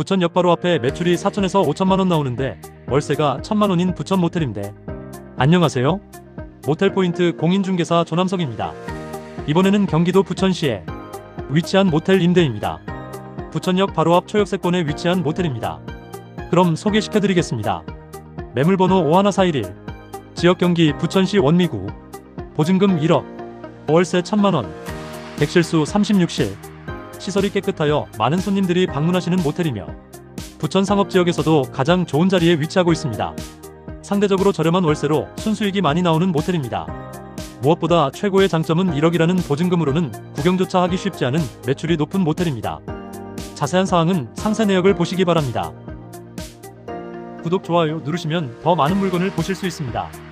부천 역 바로 앞에 매출이 4천에서 5천만 원 나오는데 월세가 천만 원인 부천 모텔인데 안녕하세요. 모텔 포인트 공인중개사 조남석입니다. 이번에는 경기도 부천시에 위치한 모텔 임대입니다. 부천역 바로 앞 초역세권에 위치한 모텔입니다. 그럼 소개시켜드리겠습니다. 매물번호 51411 지역 경기 부천시 원미구 보증금 1억 월세 1000만원 객실수 36실 시설이 깨끗하여 많은 손님들이 방문하시는 모텔이며 부천 상업지역에서도 가장 좋은 자리에 위치하고 있습니다. 상대적으로 저렴한 월세로 순수익이 많이 나오는 모텔입니다. 무엇보다 최고의 장점은 1억이라는 보증금으로는 구경조차 하기 쉽지 않은 매출이 높은 모텔입니다. 자세한 사항은 상세 내역을 보시기 바랍니다. 구독, 좋아요 누르시면 더 많은 물건을 보실 수 있습니다.